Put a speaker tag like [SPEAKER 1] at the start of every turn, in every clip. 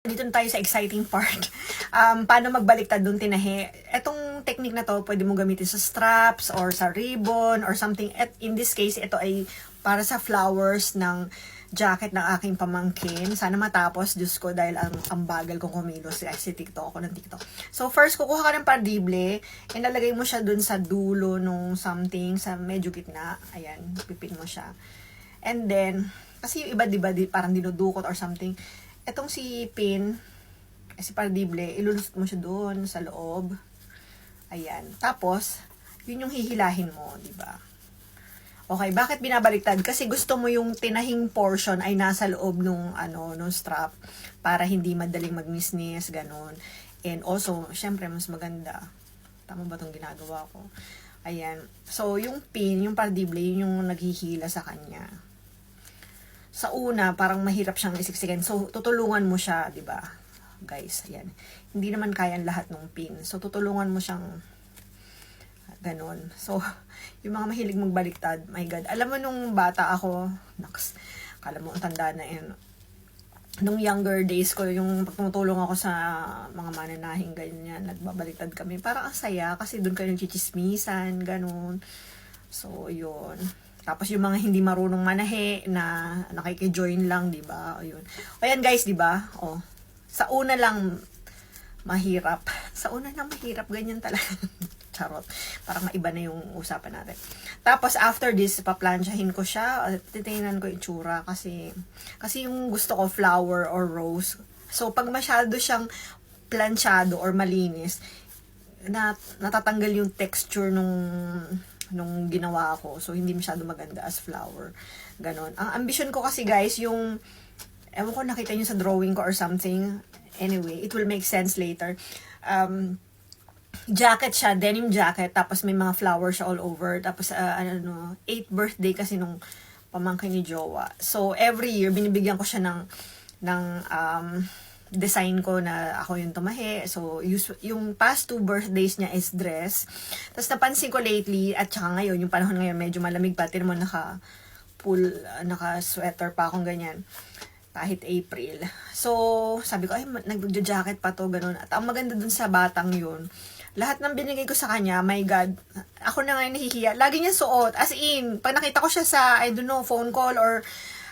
[SPEAKER 1] dito na tayo sa exciting part. Um, paano magbaliktad doon tinahi. Etong technique na to, pwede mo gamitin sa straps or sa ribbon or something. At in this case, ito ay para sa flowers ng jacket ng aking pamangkin. Sana matapos, Diyos ko, dahil ang, ang bagal kong kumilos kasi TikTok ako ng TikTok. So, first, kukuha ka ng pardible, inalagay mo siya dun sa dulo nung something, sa medyo gitna. Ayan, pipin mo siya. And then, kasi yung iba, di ba, di, parang dinudukot or something. Etong si pin, eh, si pardible, ilulusot mo siya doon sa loob. Ayan. Tapos, yun yung hihilahin mo, di ba? Okay, bakit binabaliktad? Kasi gusto mo yung tinahing portion ay nasa loob nung ano, nung strap para hindi madaling magnisnis, ganun. And also, syempre mas maganda. Tama ba tong ginagawa ko? Ayan. So, yung pin, yung pardible, yun yung naghihila sa kanya. Sa una, parang mahirap siyang isiksikin. So, tutulungan mo siya, di ba? Guys, ayan. Hindi naman kayang lahat ng pin. So, tutulungan mo siyang ganon. So, yung mga mahilig magbaliktad, my God. Alam mo nung bata ako, naks, kala mo ang tanda na yun. Nung younger days ko, yung pagtumutulong ako sa mga mananahing ganyan, nagbabaliktad kami. Parang ang saya kasi doon kayo chichismisan, ganon. So, yun. Tapos yung mga hindi marunong manahe na nakikijoin lang, di ba? O yun. O yan guys, di ba? O, sa una lang mahirap. Sa una lang mahirap, ganyan talaga. Charot. Parang maiba na yung usapan natin. Tapos after this, paplansyahin ko siya. Titingnan ko yung tsura kasi kasi yung gusto ko flower or rose. So pag masyado siyang planchado or malinis, na, natatanggal yung texture nung nung ginawa ko. So, hindi masyado maganda as flower. Ganon. Ang ambition ko kasi, guys, yung, ewan ko, nakita nyo sa drawing ko or something. Anyway, it will make sense later. Um, jacket siya, denim jacket, tapos may mga flowers siya all over. Tapos, uh, ano, no, 8th birthday kasi nung pamangkin ni Jowa. So, every year, binibigyan ko siya ng, ng, um, design ko na ako yung tumahi. So, yung past two birthdays niya is dress. Tapos napansin ko lately, at saka ngayon, yung panahon ngayon, medyo malamig pa. Tinan mo, naka, full, uh, naka sweater pa akong ganyan. Kahit April. So, sabi ko, ay, nag-jacket pa to, ganun. At ang maganda dun sa batang yun, lahat ng binigay ko sa kanya, my God, ako na nga yung nahihiya. Lagi niya suot. As in, pag nakita ko siya sa, I don't know, phone call or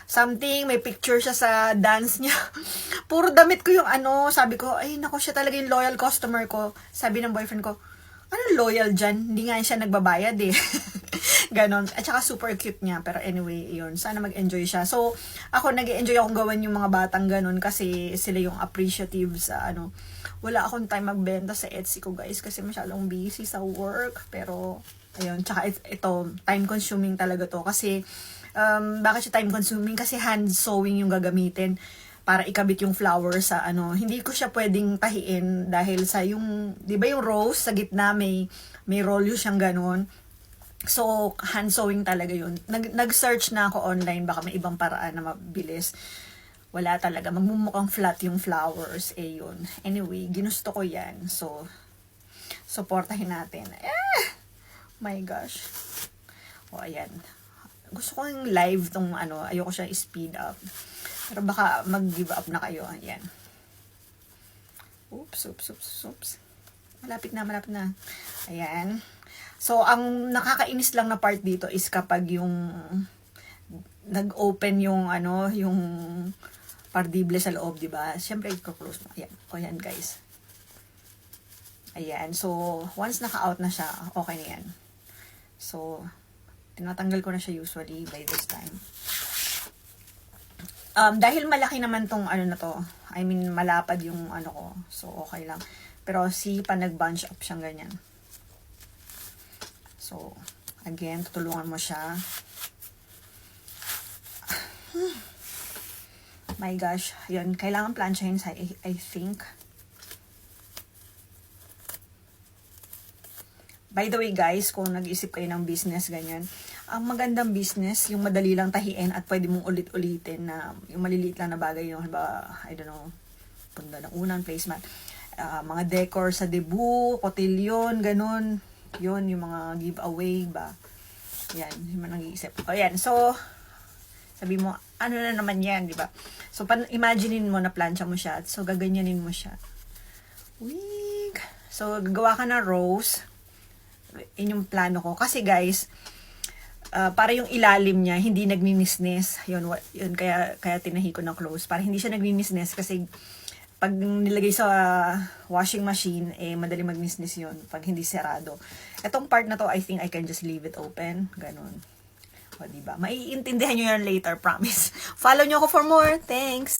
[SPEAKER 1] something, may picture siya sa dance niya. Puro damit ko yung ano, sabi ko, ay nako siya talaga yung loyal customer ko. Sabi ng boyfriend ko, ano loyal dyan? Hindi nga siya nagbabayad eh. Ganon. At saka super cute niya. Pero anyway, yun. Sana mag-enjoy siya. So, ako nag enjoy akong gawan yung mga batang ganon kasi sila yung appreciative sa ano. Wala akong time magbenta sa Etsy ko guys kasi masyadong busy sa work. Pero, ayun. Tsaka ito, time consuming talaga to kasi um, bakit siya time consuming? Kasi hand sewing yung gagamitin para ikabit yung flower sa ano. Hindi ko siya pwedeng tahiin dahil sa yung, di ba yung rose sa gitna may, may rolyo siyang ganun. So, hand sewing talaga yun. Nag, nag-search na ako online, baka may ibang paraan na mabilis. Wala talaga. Magmumukhang flat yung flowers. Eh yun. Anyway, ginusto ko yan. So, supportahin natin. Eh! My gosh. O, ayan gusto ko yung live tong ano, ayoko siya speed up. Pero baka mag-give up na kayo. Ayan. Oops, oops, oops, oops. Malapit na, malapit na. Ayan. So, ang nakakainis lang na part dito is kapag yung nag-open yung ano, yung pardible sa loob, di ba? Siyempre, i-close mo. Ayan. O, yan, guys. Ayan. So, once naka-out na siya, okay na yan. So, tinatanggal ko na siya usually by this time. Um, dahil malaki naman tong ano na to, I mean, malapad yung ano ko, so okay lang. Pero si pa nag-bunch up siyang ganyan. So, again, tutulungan mo siya. My gosh, yun, kailangan plansyahin sa, I, I think. By the way guys, kung nag-isip kayo ng business ganyan, ang magandang business, yung madali lang tahiin at pwede mong ulit-ulitin na yung maliliit lang na bagay yung ba, I don't know, punda ng unang placement. Uh, mga decor sa debut, cotillion, ganun. Yun, yung mga giveaway ba. Yan, yung mga nag-iisip. O yan, so, sabi mo, ano na naman yan, di ba? So, pan imaginein mo na plancha mo siya. So, gaganyanin mo siya. Week. So, gagawa ka ng rose. Yun yung plano ko. Kasi guys, ah, para yung ilalim niya hindi nagmi-misness. Yun, yun kaya kaya tinahi ko ng close para hindi siya nagmi-misness kasi pag nilagay sa washing machine eh madali mag-misness yun pag hindi serado. Etong part na to, I think I can just leave it open. Ganon. O, diba? Maiintindihan nyo yan later, promise. Follow nyo ako for more. Thanks!